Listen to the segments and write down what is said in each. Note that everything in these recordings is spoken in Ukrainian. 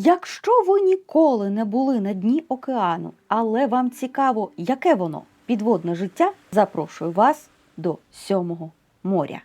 Якщо ви ніколи не були на дні океану, але вам цікаво, яке воно підводне життя, запрошую вас до сьомого моря.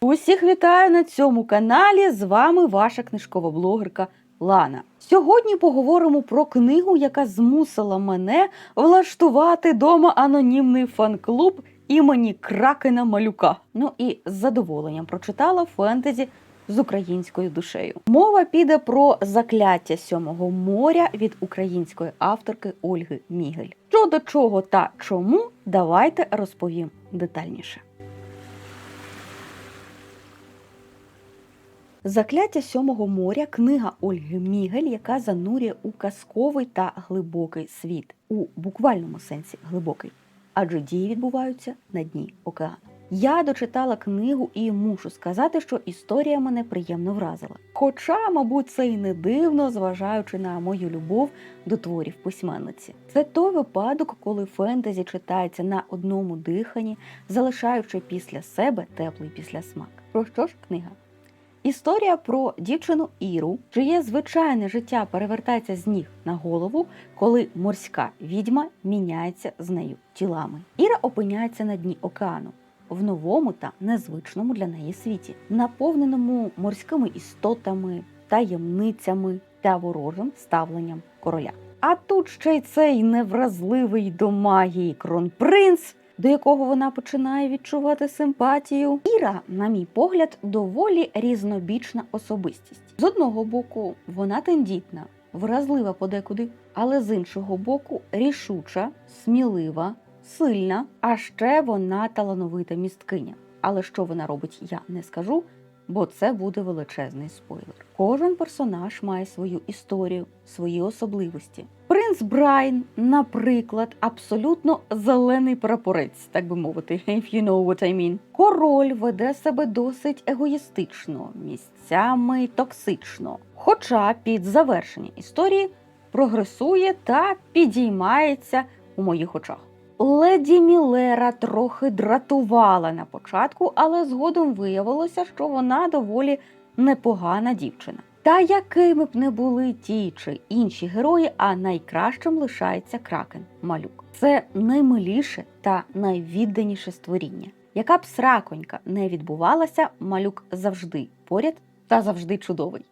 Усіх вітаю на цьому каналі. З вами ваша книжкова блогерка Лана. Сьогодні поговоримо про книгу, яка змусила мене влаштувати дома анонімний фан-клуб імені Кракена Малюка. Ну і з задоволенням прочитала фентезі з українською душею. Мова піде про закляття сьомого моря від української авторки Ольги Мігель. Що до чого та чому, давайте розповім детальніше. Закляття сьомого моря книга Ольги Мігель, яка занурює у казковий та глибокий світ, у буквальному сенсі глибокий, адже дії відбуваються на дні океану. Я дочитала книгу і мушу сказати, що історія мене приємно вразила. Хоча, мабуть, це і не дивно, зважаючи на мою любов до творів письменниці. Це той випадок, коли фентезі читається на одному диханні, залишаючи після себе теплий післясмак. Про що ж книга? Історія про дівчину Іру, чиє звичайне життя перевертається з ніг на голову, коли морська відьма міняється з нею тілами. Іра опиняється на дні океану в новому та незвичному для неї світі, наповненому морськими істотами, таємницями та ворожим ставленням короля. А тут ще й цей невразливий до магії кронпринц, до якого вона починає відчувати симпатію. Іра, на мій погляд, доволі різнобічна особистість. З одного боку, вона тендітна, вразлива подекуди, але з іншого боку, рішуча, смілива, сильна, а ще вона талановита місткиня. Але що вона робить, я не скажу, бо це буде величезний спойлер. Кожен персонаж має свою історію, свої особливості. Принц Брайн, наприклад, абсолютно зелений прапорець, так би мовити, if you know what I mean. Король веде себе досить егоїстично, місцями токсично. Хоча під завершення історії прогресує та підіймається у моїх очах. Леді Мілера трохи дратувала на початку, але згодом виявилося, що вона доволі непогана дівчина. Та якими б не були ті чи інші герої, а найкращим лишається кракен малюк. Це наймиліше та найвідданіше створіння. Яка б сраконька не відбувалася, малюк завжди поряд та завжди чудовий.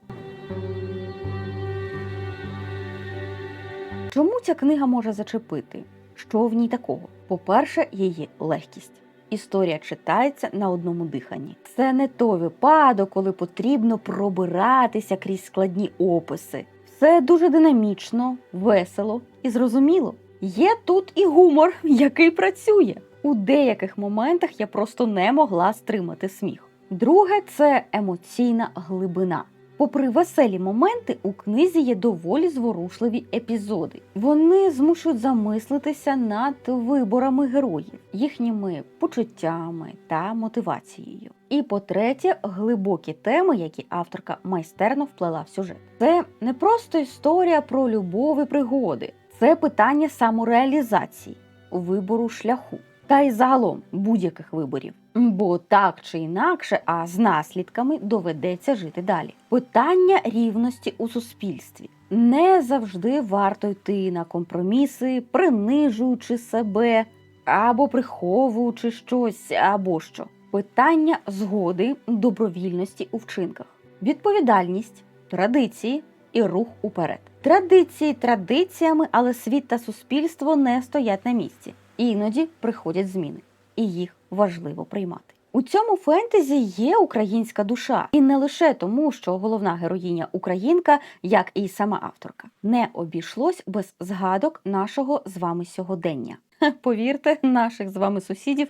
Чому ця книга може зачепити? Що в ній такого? По-перше, її легкість. Історія читається на одному диханні. Це не той випадок, коли потрібно пробиратися крізь складні описи. Все дуже динамічно, весело і зрозуміло. Є тут і гумор, який працює. У деяких моментах я просто не могла стримати сміх. Друге це емоційна глибина. Попри веселі моменти, у книзі є доволі зворушливі епізоди. Вони змушують замислитися над виборами героїв, їхніми почуттями та мотивацією. І по-третє, глибокі теми, які авторка майстерно вплела в сюжет. Це не просто історія про любов і пригоди, це питання самореалізації, вибору шляху. Та й загалом будь-яких виборів. Бо так чи інакше, а з наслідками доведеться жити далі. Питання рівності у суспільстві. Не завжди варто йти на компроміси, принижуючи себе або приховуючи щось, або що. Питання згоди, добровільності у вчинках, відповідальність, традиції і рух уперед. Традиції традиціями, але світ та суспільство не стоять на місці. Іноді приходять зміни, і їх важливо приймати. У цьому фентезі є українська душа, і не лише тому, що головна героїня українка, як і сама авторка, не обійшлось без згадок нашого з вами сьогодення. Повірте, наших з вами сусідів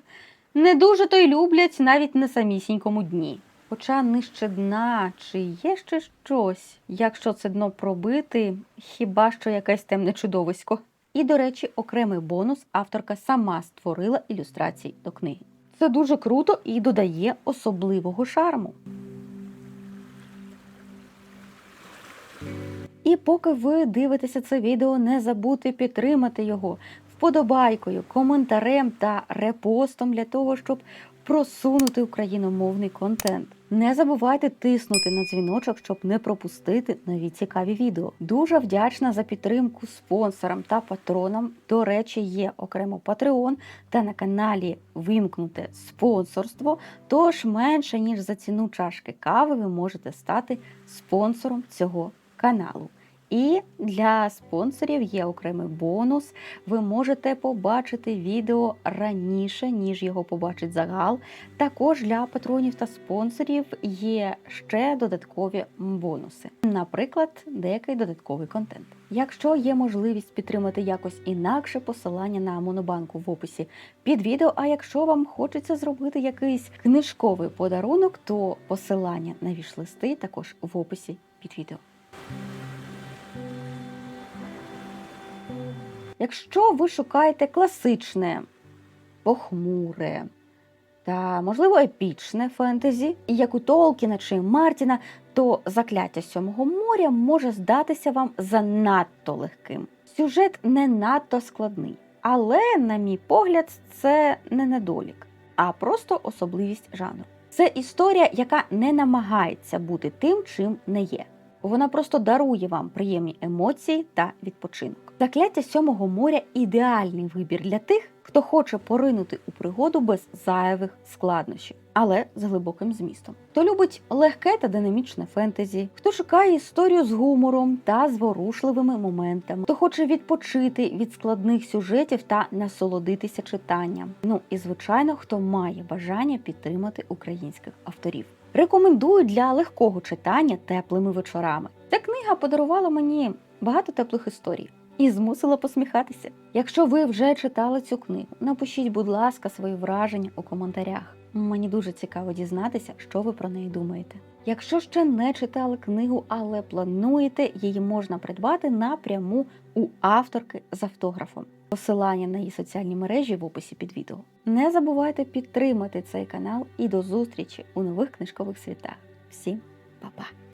не дуже то й люблять навіть на самісінькому дні. Хоча нижче дна, чи є ще щось, якщо це дно пробити, хіба що якесь темне чудовисько. І, до речі, окремий бонус авторка сама створила ілюстрації до книги. Це дуже круто і додає особливого шарму. І поки ви дивитеся це відео, не забудьте підтримати його вподобайкою, коментарем та репостом для того, щоб просунути україномовний контент. Не забувайте тиснути на дзвіночок, щоб не пропустити нові цікаві відео. Дуже вдячна за підтримку спонсорам та патронам. До речі, є окремо Patreon та на каналі вимкнуте спонсорство. Тож менше ніж за ціну чашки кави ви можете стати спонсором цього каналу. І для спонсорів є окремий бонус. Ви можете побачити відео раніше, ніж його побачить загал. Також для патронів та спонсорів є ще додаткові бонуси, наприклад, деякий додатковий контент. Якщо є можливість підтримати якось інакше, посилання на монобанку в описі під відео. А якщо вам хочеться зробити якийсь книжковий подарунок, то посилання на вішлисти також в описі під відео. Якщо ви шукаєте класичне, похмуре та, можливо, епічне фентезі, як у Толкіна чи Мартіна, то закляття сьомого моря може здатися вам занадто легким. Сюжет не надто складний, але, на мій погляд, це не недолік, а просто особливість жанру. Це історія, яка не намагається бути тим, чим не є. Вона просто дарує вам приємні емоції та відпочинок. Закляття сьомого моря ідеальний вибір для тих, хто хоче поринути у пригоду без зайвих складнощів, але з глибоким змістом. Хто любить легке та динамічне фентезі, хто шукає історію з гумором та зворушливими моментами, хто хоче відпочити від складних сюжетів та насолодитися читанням. Ну і звичайно, хто має бажання підтримати українських авторів. Рекомендую для легкого читання теплими вечорами. Ця книга подарувала мені багато теплих історій і змусила посміхатися. Якщо ви вже читали цю книгу, напишіть, будь ласка, свої враження у коментарях. Мені дуже цікаво дізнатися, що ви про неї думаєте. Якщо ще не читали книгу, але плануєте, її можна придбати напряму у авторки з автографом. Посилання на її соціальні мережі в описі під відео. Не забувайте підтримати цей канал і до зустрічі у нових книжкових світах. Всім па-па!